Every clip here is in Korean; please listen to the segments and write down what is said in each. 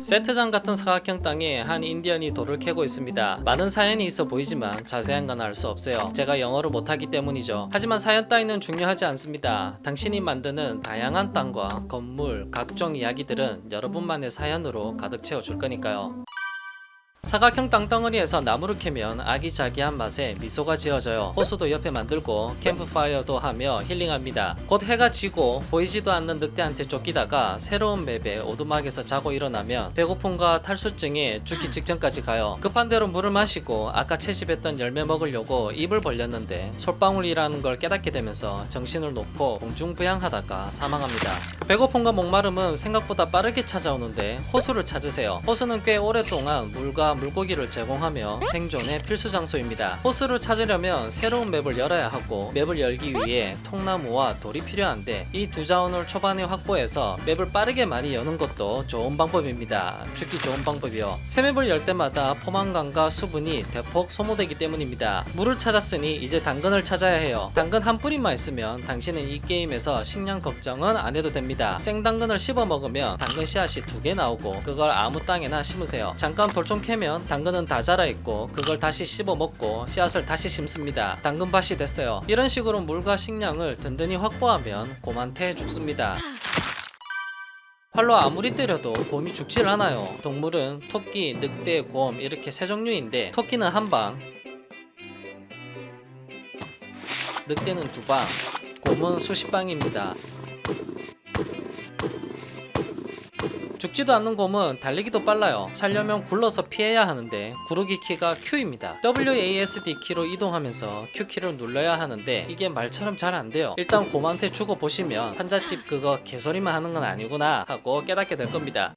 세트장 같은 사각형 땅에 한 인디언이 돌을 캐고 있습니다. 많은 사연이 있어 보이지만 자세한 건 알 수 없어요. 제가 영어를 못하기 때문이죠. 하지만 사연 따위는 중요하지 않습니다. 당신이 만드는 다양한 땅과 건물, 각종 이야기들은 여러분만의 사연으로 가득 채워줄 거니까요. 사각형 땅덩어리에서 나무를 캐면 아기자기한 맛에 미소가 지어져요. 호수도 옆에 만들고 캠프파이어도 하며 힐링합니다. 곧 해가 지고 보이지도 않는 늑대한테 쫓기다가 새로운 맵에 오두막에서 자고 일어나면 배고픔과 탈수증에 죽기 직전까지 가요. 급한 대로 물을 마시고 아까 채집했던 열매 먹으려고 입을 벌렸는데 솔방울이라는 걸 깨닫게 되면서 정신을 놓고 공중부양하다가 사망합니다. 배고픔과 목마름은 생각보다 빠르게 찾아오는데 호수를 찾으세요. 호수는 꽤 오랫동안 물과 물고기를 제공하며 생존의 필수 장소입니다. 호수를 찾으려면 새로운 맵을 열어야 하고 맵을 열기 위해 통나무와 돌이 필요한데 이 두 자원을 초반에 확보해서 맵을 빠르게 많이 여는 것도 좋은 방법입니다. 죽기 좋은 방법이요. 새 맵을 열 때마다 포만감과 수분이 대폭 소모되기 때문입니다. 물을 찾았으니 이제 당근을 찾아야 해요. 당근 한 뿌리만 있으면 당신은 이 게임에서 식량 걱정은 안 해도 됩니다. 생당근을 씹어 먹으면 당근 씨앗이 두 개 나오고 그걸 아무 땅에나 심으세요. 잠깐 돌 좀 캐면 당근은 다 자라 있고 그걸 다시 씹어 먹고 씨앗을 다시 심습니다. 당근밭이 됐어요. 이런 식으로 물과 식량을 든든히 확보하면 곰한테 죽습니다. 활로 아무리 때려도 곰이 죽질 않아요. 동물은 토끼, 늑대, 곰 이렇게 세 종류인데 토끼는 한 방, 늑대는 두 방, 곰은 수십 방입니다. 죽지도 않는 곰은 달리기도 빨라요. 살려면 굴러서 피해야 하는데 구르기 키가 Q입니다. WASD 키로 이동하면서 Q 키를 눌러야 하는데 이게 말처럼 잘 안 돼요. 일단 곰한테 주고 보시면 환자집 그거 개소리만 하는 건 아니구나 하고 깨닫게 될 겁니다.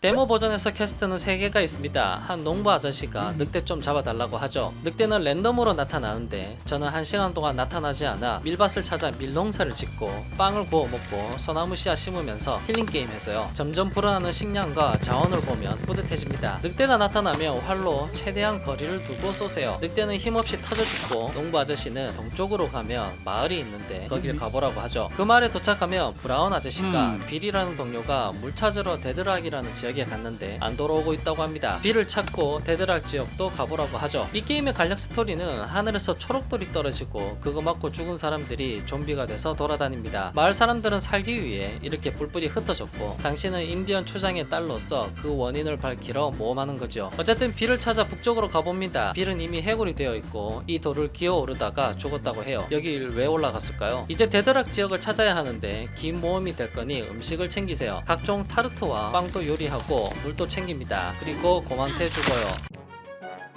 데모 버전에서 캐스트는 3개가 있습니다. 한 농부 아저씨가 늑대 좀 잡아달라고 하죠. 늑대는 랜덤으로 나타나는데 저는 한 시간 동안 나타나지 않아 밀밭을 찾아 밀농사를 짓고 빵을 구워 먹고 소나무 씨앗 심으면서 힐링 게임 했어요. 점점 불어나는 식량과 자원을 보면 뿌듯해집니다. 늑대가 나타나면 활로 최대한 거리를 두고 쏘세요. 늑대는 힘없이 터져 죽고 농부 아저씨는 동쪽으로 가면 마을이 있는데 거길 가보라고 하죠. 그 마을에 도착하면 브라운 아저씨가 음. 빌이라는 동료가 물 찾으러 데드락이라는 지역 에 갔는데 안 돌아오고 있다고 합니다. 빌을 찾고 데드락 지역도 가보라고 하죠. 이 게임의 간략 스토리는 하늘에서 초록돌이 떨어지고 그거 맞고 죽은 사람들이 좀비가 돼서 돌아다닙니다. 마을 사람들은 살기 위해 이렇게 뿔뿔이 흩어졌고 당신은 인디언 추장의 딸로서 그 원인을 밝히러 모험하는 거죠. 어쨌든 빌을 찾아 북쪽으로 가봅니다. 빌은 이미 해골이 되어 있고 이 돌을 기어 오르다가 죽었다고 해요. 여길 왜 올라갔을까요? 이제 데드락 지역을 찾아야 하는데 긴 모험이 될 거니 음식을 챙기세요. 각종 타르트와 빵도 요리하고 물도 챙깁니다. 그리고 곰한테 죽어요.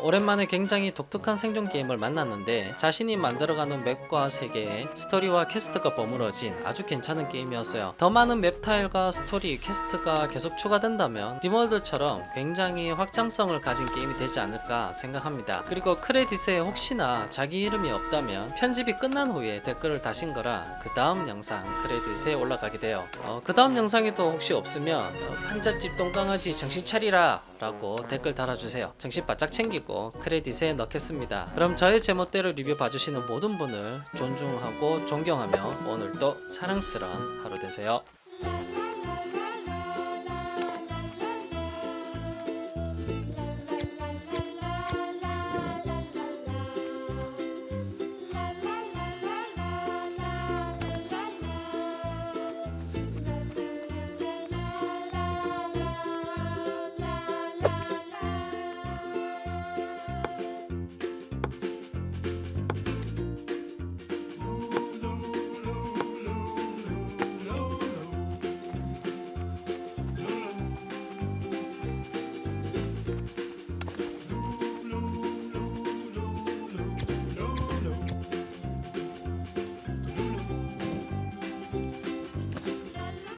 오랜만에 굉장히 독특한 생존 게임을 만났는데 자신이 만들어가는 맵과 세계에 스토리와 퀘스트가 버무러진 아주 괜찮은 게임이었어요. 더 많은 맵 타일과 스토리, 퀘스트가 계속 추가된다면 디몰드처럼 굉장히 확장성을 가진 게임이 되지 않을까 생각합니다. 그리고 크레딧에 혹시나 자기 이름이 없다면 편집이 끝난 후에 댓글을 다신 거라 그 다음 영상 크레딧에 올라가게 돼요. 그 다음 영상에도 혹시 없으면 어, 판잣집 똥강아지 정신 차리라 라고 댓글 달아주세요. 정신 바짝 챙기 고 크레딧에 넣겠습니다. 그럼 저의 제멋대로 리뷰 봐주시는 모든 분을 존중하고 존경하며 오늘도 사랑스러운 하루 되세요.